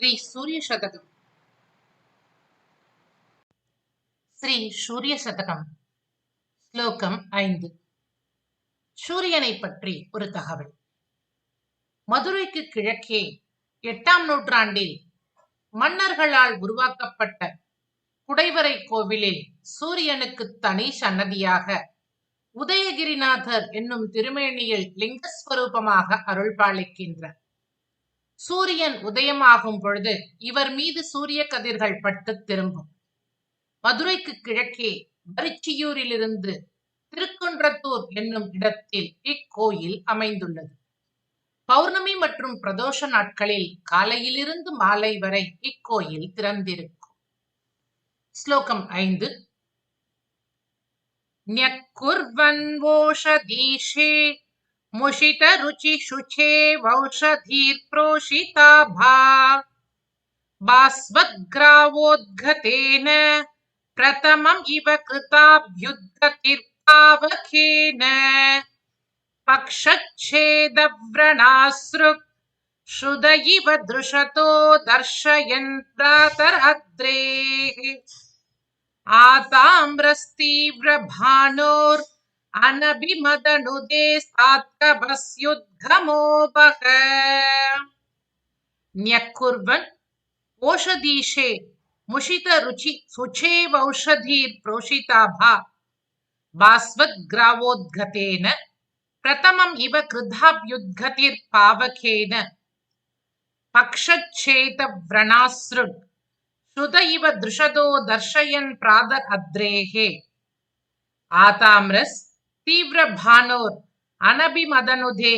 ஸ்ரீ சூரிய சதகம். ஸ்ரீ சூரிய சதகம். ஸ்லோகம் ஐந்து. சூரியனை பற்றி ஒரு தகவல். மதுரைக்கு கிழக்கே எட்டாம் நூற்றாண்டில் மன்னர்களால் உருவாக்கப்பட்ட குடைவரை கோவிலில் சூரியனுக்கு தனி சன்னதியாக உதயகிரிநாதர் என்னும் திருமேனியில் லிங்கஸ்வரூபமாக அருள்பாளிக்கின்றார் சூரியன் உதயமாகும் பொழுது இவர் மீது சூரிய கதிர்கள் பட்டு திரும்பும். மதுரைக்கு கிழக்கே வரிச்சியூரிலிருந்து திருக்குன்றத்தூர் என்னும் இடத்தில் இக்கோயில் அமைந்துள்ளது. பௌர்ணமி மற்றும் பிரதோஷ நாட்களில் காலையிலிருந்து மாலை வரை இக்கோயில் திறந்திருக்கும். ஸ்லோகம் ஐந்து. ஞக்குர்வன் ஓஷதீஷே वौषधीर्प्रोषिता भा। बास्वद्ग्रावोद्गतेन प्रथमम् इव कृताभ्युद्गतिर्पावकेन पक्षच्छेदव्रणासृक् श्रुद इव दृशतो दर्शयन् प्रातरद्रेः आताम्रस्तीव्रभानोर् अनभिमदनुदे सात्कभस्युद्गमो वः न्यक्कुर्वन् ओषधीशे मुषितरुचि सुचेवौषधीर्प्रोषिताभा। बास्वद्ग्रावोद्गतेन प्रथमम् इव कृधाभ्युद्गतिर्पावकेन। पक्षच्छेदव्रणासृग् श्रुत इव दृशदो दर्शयन् प्रातः अद्रेः தீவிர பானோர் அனபி மதனுதே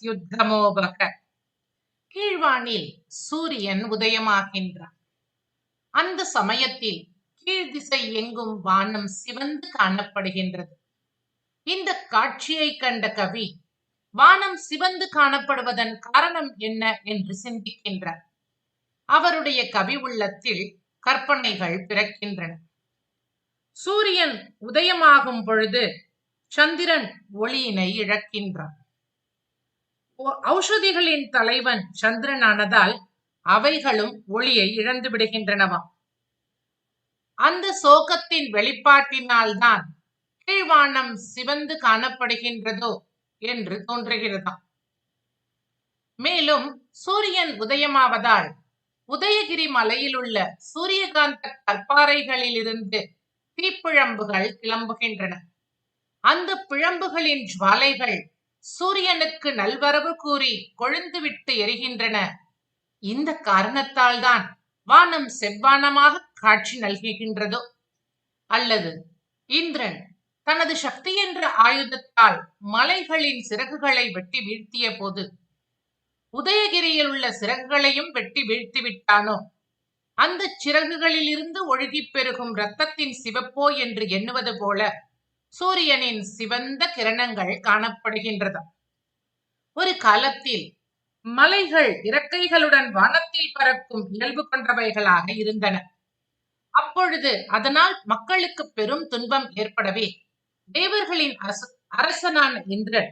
யுத்தமோபக கீழ்வானில் சூரியன் உதயமாகின்றான். அந்த சமயத்தில் கீழ் திசை எங்கும் வானம் சிவந்து காணப்படுகின்றது. இந்த காட்சியை கண்ட கவி வானம் சிவந்து காணப்படுவதன் காரணம் என்ன என்று சிந்திக்கின்றார். அவருடைய கவி உள்ளத்தில் கற்பனைகள் பிறக்கின்றன. சூரியன் உதயமாகும் பொழுது சந்திரன் ஒளியினை இழக்கின்றான். ஔஷதிகளின் தலைவன் சந்திரனானதால் அவைகளும் ஒளியை இழந்து விடுகின்றனவாம் அந்த சோகத்தின் வெளிப்பாட்டினால்தான் கீழ்வானம் சிவந்து காணப்படுகின்றதோ என்று தோன்றுகிறதாம். மேலும் சூரியன் உதயமாவதால் உதயகிரி மலையில் உள்ள சூரியகாந்த கற்பாறைகளிலிருந்து தீப்பிழம்புகள் கிளம்புகின்றன. அந்த பிழம்புகளின் ஜுவாலைகள் சூரியனுக்கு நல்வரவு கூறி கொழுந்துவிட்டு எரிகின்றன. இந்த காரணத்தால் தான் வானம் செவ்வானமாக காட்சி நல்குகின்றதோ. அல்லது இந்திரன் தனது சக்தி என்ற ஆயுதத்தால் மலைகளின் சிறகுகளை வெட்டி வீழ்த்திய போது உதயகிரியில் உள்ள சிறகுகளையும் வெட்டி வீழ்த்தி விட்டானோ? அந்த சிறகுகளில் இருந்து ஒழுகி பெருகும் இரத்தத்தின் சிவப்போ என்று எண்ணுவது போல சூரியனின் சிவந்த கிரணங்கள் காணப்படுகின்றது. ஒரு காலத்தில் மலைகள் இறக்கைகளுடன் வானத்தில் பறக்கும் இயல்பு கொண்டவைகளாக இருந்தன. அப்பொழுது அதனால் மக்களுக்கு பெரும் துன்பம் ஏற்படவே தேவர்களின் அரசனான இந்திரன்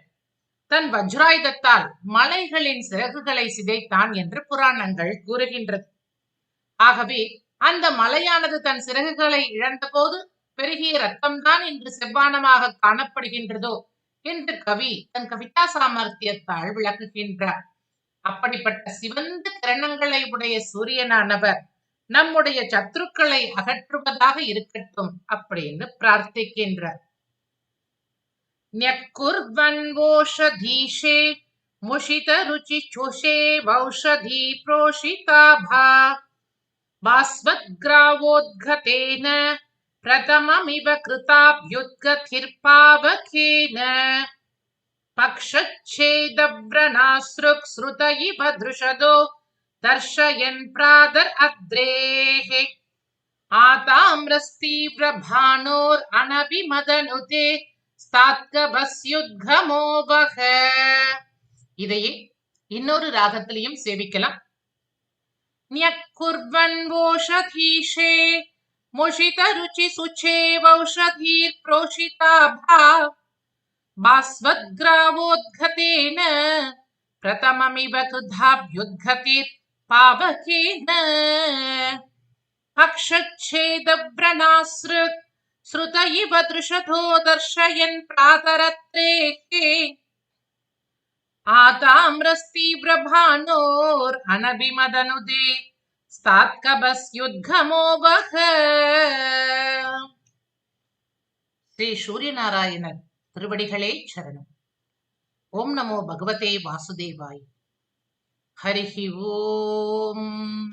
தன் வஜ்ராயுதத்தால் மலைகளின் சிறகுகளை சிதைத்தான் என்று புராணங்கள் கூறுகின்றது. ஆகவே அந்த மலையானது தன் சிறகுகளை இழந்தபோது பெருகிய ரத்தம்தான் இன்று செவ்வானமாக காணப்படுகின்றதோ என்று கவி தன் கவிதா சாமர்த்தியத்தால் விளக்குகின்றார் அப்படிப்பட்ட சிவந்த கிரணங்களை உடைய சூரியனானவர் நம்முடைய சத்துருக்களை அகற்றுவதாக இருக்கட்டும் அப்படின்னு பிரார்த்திக்கின்றார் न्यक्कुर्वन्वोषधीशे मुषितरुचिचुषे वौषधी प्रोषिताभा बास्वद्ग्रावोद्गतेन प्रथममिव कृताभ्युद्गतिर्पावकेन पक्षच्छेदव्रणासृक्सृत इव दृशदो दर्शयन् प्रादर् अद्रेः आताम्रस्तीव्रभानोर्अनभिमदनुते ஸ்தாத்கபஸ்யுத்கமோபக இதையே இன்னொரு ராகத்திலையும் சேவிக்கலாம் न्यक्कुर्वन्वोषधीशे मुषितरुचि सुचेवौषधीर्प्रोषिताभा बास्वद्ग्रावोद्गतेन प्रथममिव कृधाभ्युद्गतिर् पावकेन। अक्षच्छेदव्रणासृत् श्रुत इव दृशतो दर्शयन् प्रातरत्रेः आताम्रस्तीव्रभानोर्हनभिमदनुदे తాత్కబస్యుద్ఘమో వహ ஸ்ரீ சூரியநாராயணர் திருவடிகளே சரணம். ஓம் நமோ பகவதே வாசுதேவாய். ஹரிஹி ஓம்.